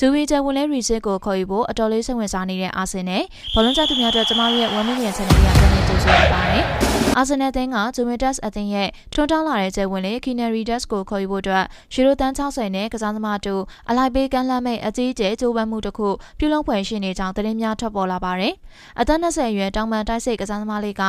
ဇူဝီဂျဝင်လဲရီစစ်ကိုခေါ်ယူဖို့အတော်လေးစိတ်ဝင်စားနေတဲ့အာဆင်နယ်ဘောလုံးကျသူများအတွက်ကျမတို့ရဲ့1 million channel ကပြန်လည်ကြိုဆိုရပါတယ်။အာဆင်နယ်တင်းကဂျူမီတက်စ်အသင်းရဲ့ထွန်းတောင်းလာတဲ့ကျဝင်လေကီနယ်ရီဒက်စ်ကိုခေါ်ယူဖို့အတွက်ရှီရိုတန်60နဲ့ကစားသမားတို့အလိုက်ပေးကမ်းလှမ်းမဲ့အကြီးအကျယ်ကြိုးပမ်းမှုတစ်ခုပြုလုပ်ဖွယ်ရှိနေကြောင်းသတင်းများထွက်ပေါ်လာပါတယ်။အသက်20အရွယ်တောင်ပန်တိုက်စိတ်ကစားသမားလေးက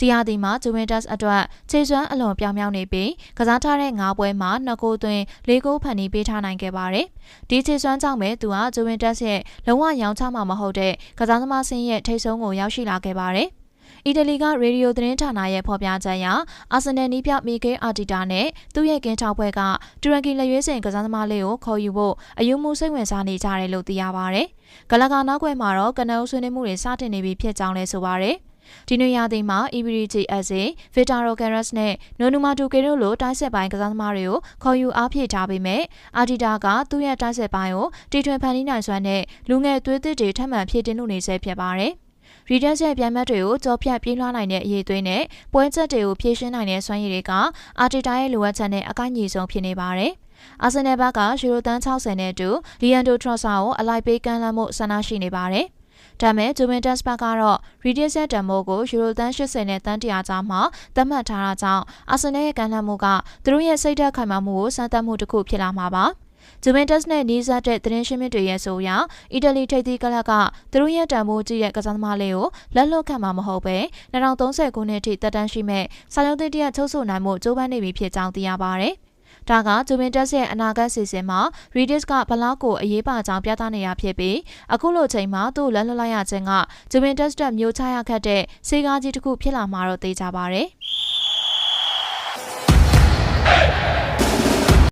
တရားဒီမှာဂျူမီတက်စ်အတွက်ခြေစွမ်းအလွန်ပြောင်ပြောင်နေပြီးကစားထားတဲ့၅ပွဲမှာ2ဂိုးသွင်း၄ဂိုးဖန်တီးပေးထားနိုင်ခဲ့ပါတယ်။ဒီခြေစွမ်းကြောင့်ပဲသူဟာဂျူမီတက်စ်ရဲ့လုံးဝရောင်းချမှာမဟုတ်တဲ့ကစားသမားစင်းရဲ့ထိတ်ဆုံးကိုရောက်ရှိလာခဲ့ပါတယ်။အီတလီကရေဒီယိုသတင်းဌာနရဲ့ဖော်ပြချက်အရအာဆင်နယ်နီးပြမီကေအာတီတာနဲ့သူ့ရဲ့ကင်းချောက်ဘွဲကတူရကီလက်ရွေးစင်ကစားသမားလေးကိုခေါ်ယူဖို့အယူမှုစိတ်ဝင်စားနေကြတယ်လို့သိရပါဗျ။ဂလကာနောက်ွယ်မှာတော့ကနအုပ်ဆွေးနွေးမှုတွေစတင်နေပြီဖြစ်ကြောင်းလည်းဆိုပါဗျ။ ဒီနွေရာသီမှာ EBRGS ဗီတာရိုကယ်ရတ်နဲ့နိုနူမာတူကေတို့လိုတိုက်ဆက်ပိုင်းကစားသမားတွေကိုခေါ်ယူအားဖြည့်ထားပေမဲ့အာဒီတာကသူ့ရဲ့တိုက်ဆက်ပိုင်းကိုတီထွင်ဖန်တီးနိုင်စွမ်းတဲ့လူငယ်သွေးသစ်တွေထပ်မံဖြည့်တင်းလို့နေဆဲဖြစ်ပါတယ်။ရီဒက်ရဲ့ပြန်မတ်တွေကိုကြောဖြတ်ပြေးလွှားနိုင်တဲ့အရေးသွေးနဲ့ပွဲချက်တွေကိုဖြည့်ရှင်းနိုင်တဲ့စွမ်းရည်တွေကအာတီတာရဲ့လိုအပ်ချက်နဲ့အကိုက်ညီဆုံးဖြစ်နေပါတယ်။အာဆင်နယ်ဘက်ကရှီရိုတန်60နဲ့အတူလီယန်ဒိုထရော့ဆာကိုအလိုက်ပေးကမ်းလှမ်းမှုဆန္ဒရှိနေပါတယ်။ ဒါမဲ့ဂျူမင်တက်စ်ဘတ်ကတော့ Radius ရဲ့တန်မိုးကိုယူရိုတန်80နဲ့တန်100ကြားမှာသတ်မှတ်ထားတာကြောင့်အာဆင်နယ်ရဲ့ကန်လှမ်းမှုကသူတို့ရဲ့စိတ်ဓာတ်ခိုင်မာမှုကိုစမ်းသပ်မှုတစ်ခုဖြစ်လာမှာပါဂျူမင်တက်စ်နဲ့နီးစပ်တဲ့သတင်းရှင်းမြစ်တွေရဲ့ဆိုအရအီတလီထိပ်သီးကလပ်ကသူတို့ရဲ့တန်ဖိုးကြီးရဲ့ကစားသမားလေးကိုလက်လွတ်ခံမှာမဟုတ်ပဲ2030ခုနှစ်ထိတက်တန်းရှိမဲ့စာရုံးသစ်တရချုပ်ဆိုနိုင်မှုကြိုးပမ်းနေပြီဖြစ်ကြောင်းသိရပါဗျ။ ဒါကဂျူမင်တက်ရဲ့အနာဂတ်စီစဉ်မှာ Redis ကဘလောက်ကိုအရေးပါကြောင်းပြသနေတာဖြစ်ပြီးအခုလိုချိန်မှာသူ့လက်လွတ်လိုက်ရခြင်းကဂျူမင်တက်တက်မျိုးချရခတ်တဲ့စေကားကြီးတစ်ခုဖြစ်လာမှာတော့သိကြပါဗျ။